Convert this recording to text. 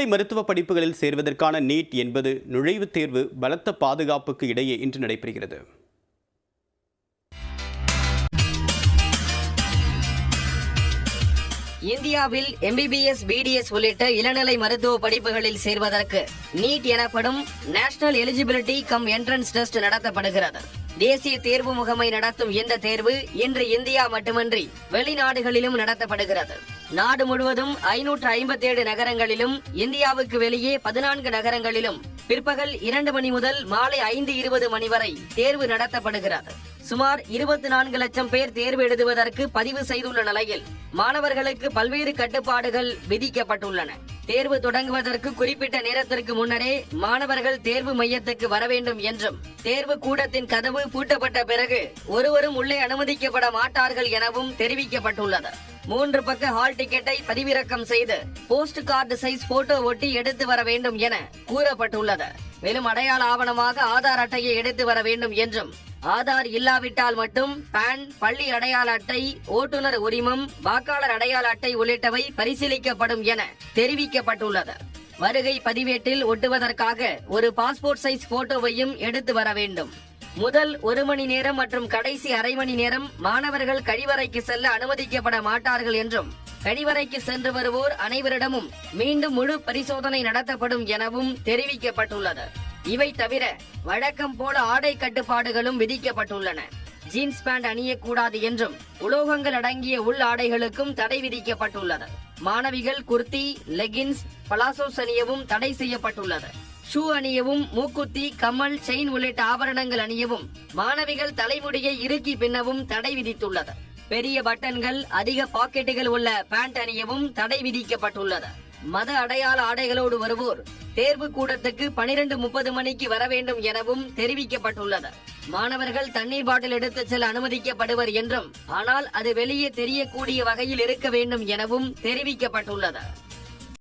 முதுநிலை மருத்துவ படிப்புகளில் சேர்வதற்கான நீட் என்பது நுழைவுத் தேர்வு பலத்த பாதுகாப்புக்கு இடையே இன்று நடைபெறுகிறது. இந்தியாவில் எம்பிபிஎஸ் பிடிஎஸ் உள்ளிட்ட இளநிலை மருத்துவ படிப்புகளில் சேர்வதற்கு நீட் எனப்படும் national eligibility cum entrance test நடத்தப்படுகிறது. தேசிய தேர்வு முகமை நடத்தும் இந்த தேர்வு இன்று இந்தியா மட்டுமின்றி வெளிநாடுகளிலும் நடத்தப்படுகிறது. நாடு முழுவதும் ஐநூற்று ஐம்பத்தி ஏழு நகரங்களிலும் இந்தியாவுக்கு வெளியே பதினான்கு நகரங்களிலும் பிற்பகல் இரண்டு மணி முதல் மாலை ஐந்து இருபது மணி வரை தேர்வு நடத்தப்படுகிறது. சுமார் இருபத்தி நான்கு லட்சம் பேர் தேர்வு எழுதுவதற்கு பதிவு செய்துள்ள நிலையில் மாணவர்களுக்கு பல்வேறு கட்டுப்பாடுகள் விதிக்கப்பட்டுள்ளன. தேர்வு தொடங்குவதற்கு குறிப்பிட்ட நேரத்திற்கு முன்னரே மாணவர்கள் தேர்வு மையத்துக்கு வர வேண்டும் என்றும் தேர்வு கூடத்தின் கதவு பூட்டப்பட்ட பிறகு ஒருவரும் உள்ளே அனுமதிக்கப்பட மாட்டார்கள் எனவும் தெரிவிக்கப்பட்டுள்ளது. மூன்று பக்க ஹால் டிக்கெட்டை பதிவிறக்கம் செய்து போஸ்ட் கார்டு சைஸ் போட்டோ ஒட்டி எடுத்து வர வேண்டும் என கூறப்பட்டுள்ளது. மேலும் அடையாள ஆவணமாக ஆதார் அட்டையை எடுத்து வர வேண்டும் என்றும் ஆதார் இல்லாவிட்டால் மட்டும் பேன் பள்ளி அடையாள அட்டை ஓட்டுநர் உரிமம் வாக்காளர் அடையாள அட்டை உள்ளிட்டவை பரிசீலிக்கப்படும் என தெரிவிக்கப்பட்டுள்ளது. வருகை பதிவேட்டில் ஒட்டுவதற்காக ஒரு பாஸ்போர்ட் சைஸ் போட்டோவையும் எடுத்து வர வேண்டும். முதல் ஒரு மணி நேரம் மற்றும் கடைசி அரை மணி நேரம் மாணவர்கள் கழிவறைக்கு செல்ல அனுமதிக்கப்பட மாட்டார்கள் என்றும் கழிவறைக்கு சென்று வருவோர் அனைவரிடமும் மீண்டும் முழு பரிசோதனை நடத்தப்படும் எனவும் தெரிவிக்கப்பட்டுள்ளது. இவை தவிர வழக்கம் போல ஆடை கட்டுப்பாடுகளும் விதிக்கப்பட்டுள்ளன. ஜீன்ஸ் பேண்ட் அணியக்கூடாது என்றும் உலோகங்கள் அடங்கிய உள் ஆடைகளுக்கும் தடை விதிக்கப்பட்டுள்ளது. மாணவிகள் குர்த்தி லெகின்ஸ் பலாசோஸ் அணியவும் தடை செய்யப்பட்டுள்ளது. ஷூ அணியவும் மூக்குத்தி கமல் செயின் உள்ளிட்ட ஆபரணங்கள் அணியவும் மாணவிகள் தலைமுடியை இறுக்கி பின்னவும் தடை விதித்துள்ளது. பெரிய பட்டன்கள் அதிக பாக்கெட்டுகள் உள்ள பேண்ட் அணியவும் தடை விதிக்கப்பட்டுள்ளது. மத அடையாள ஆடைகளோடு வருவோர் தேர்வு கூடத்துக்கு பனிரெண்டு முப்பது மணிக்கு வர வேண்டும் எனவும் தெரிவிக்கப்பட்டுள்ளது. மாணவர்கள் தண்ணீர் பாட்டில் எடுத்துச் செல்ல அனுமதிக்கப்படுவர் என்றும் ஆனால் அது வெளியே தெரியக்கூடிய வகையில் இருக்க வேண்டும் எனவும் தெரிவிக்கப்பட்டுள்ளது.